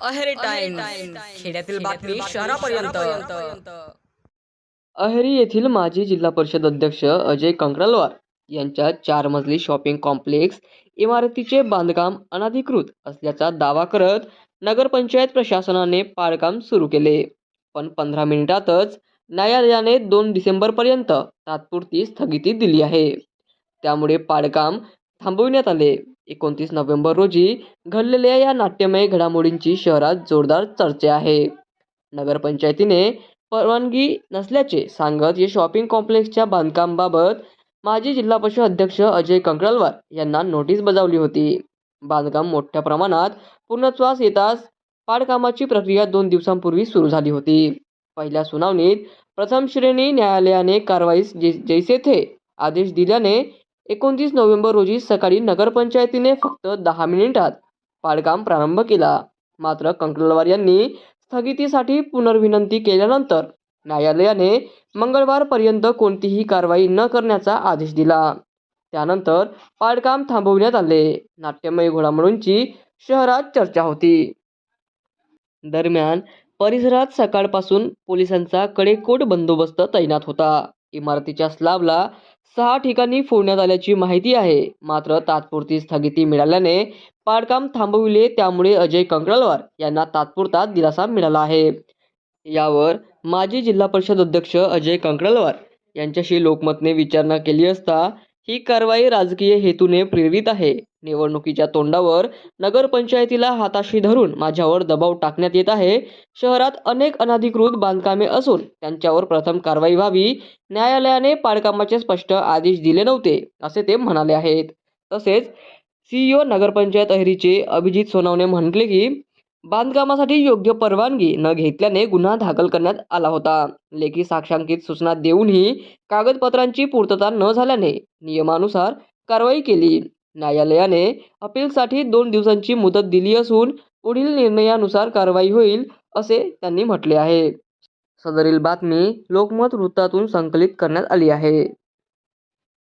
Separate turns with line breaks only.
Aheri time खेड्यातील बातमी शहरापर्यंत.
अहेरी येथील माजी जिल्हा परिषद अध्यक्ष अजय कंकरालवार यांच्या चार मजली शॉपिंग कॉम्प्लेक्स इमारतीचे बांधकाम अनधिकृत असल्याचा दावा करत नगरपंचायत प्रशासनाने पाडकाम सुरू केले. पण पंधरा मिनिटातच न्यायालयाने दोन डिसेंबरपर्यंत तात्पुरती स्थगिती दिली आहे. त्यामुळे पाडकाम थांबविण्यात आले. एकोणतीस नोव्हेंबर रोजी घडलेल्या या नाट्यमय घडामोडींची शहरात जोरदार चर्चा आहे. नगरपंचायतीने परवानगी नसल्याचे सांगत या शॉपिंग कॉम्प्लेक्सच्या बांधकामाबाबत माजी जिल्हा परिषद अध्यक्ष अजय कंकळवार यांना नोटीस बजावली होती. बांधकाम मोठ्या प्रमाणात पूर्णत्वास येताच पाडकामाची प्रक्रिया दोन दिवसांपूर्वी सुरू झाली होती. पहिल्या सुनावणीत प्रथम श्रेणी न्यायालयाने कारवाईस जे जैसे थे आदेश दिल्याने एकोणतीस नोव्हेंबर रोजी सकाळी नगरपंचायतीने फक्त दहा मिनिटात पाडकाम प्रारंभ केला. मात्र कंकलवार यांनी स्थगितीसाठी पुनर्विनंती केल्यानंतर न्यायालयाने मंगळवारपर्यंत कोणतीही कारवाई न करण्याचा आदेश दिला. त्यानंतर पाडकाम थांबवण्यात आले. नाट्यमय घोडामोडूंची शहरात चर्चा होती. दरम्यान परिसरात सकाळपासून पोलिसांचा कडेकोट बंदोबस्त तैनात होता. इमारतीच्या स्लॅबला सहा ठिकाणी फोडण्यात आल्याची माहिती आहे. मात्र तात्पुरती स्थगिती मिळाल्याने पाडकाम थांबविले त्यामुळे अजय कंकळवार यांना तात्पुरता दिलासा मिळाला आहे. यावर माजी जिल्हा परिषद अध्यक्ष अजय कंकळवार यांच्याशी लोकमतने विचारणा केली असता ही कारवाई राजकीय हेतूने प्रेरित आहे. निवडणुकीच्या तोंडावर नगरपंचायतीला हाताशी धरून माझ्यावर दबाव टाकण्यात येत आहे. शहरात अनेक अनधिकृत बांधकामे असून त्यांच्यावर प्रथम कारवाई व्हावी न्यायालयाने पाडकामाचे स्पष्ट आदेश दिले नव्हते असे ते म्हणाले आहेत. तसेच सीईओ नगरपंचायत अहिरीचे अभिजित सोनवणे म्हटले की बांधकामासाठी योग्य परवानगी न घेतल्याने गुन्हा दाखल करण्यात आला होता. लेखी साक्षांकित सूचना देऊनही कागदपत्रांची पूर्तता न झाल्याने नियमानुसार कारवाई केली. न्यायालयाने अपीलसाठी दोन दिवसांची मुदत दिली असून पुढील निर्णयानुसार कारवाई होईल असे त्यांनी म्हटले आहे. सदरील बातमी लोकमत वृत्तातून संकलित करण्यात आली आहे.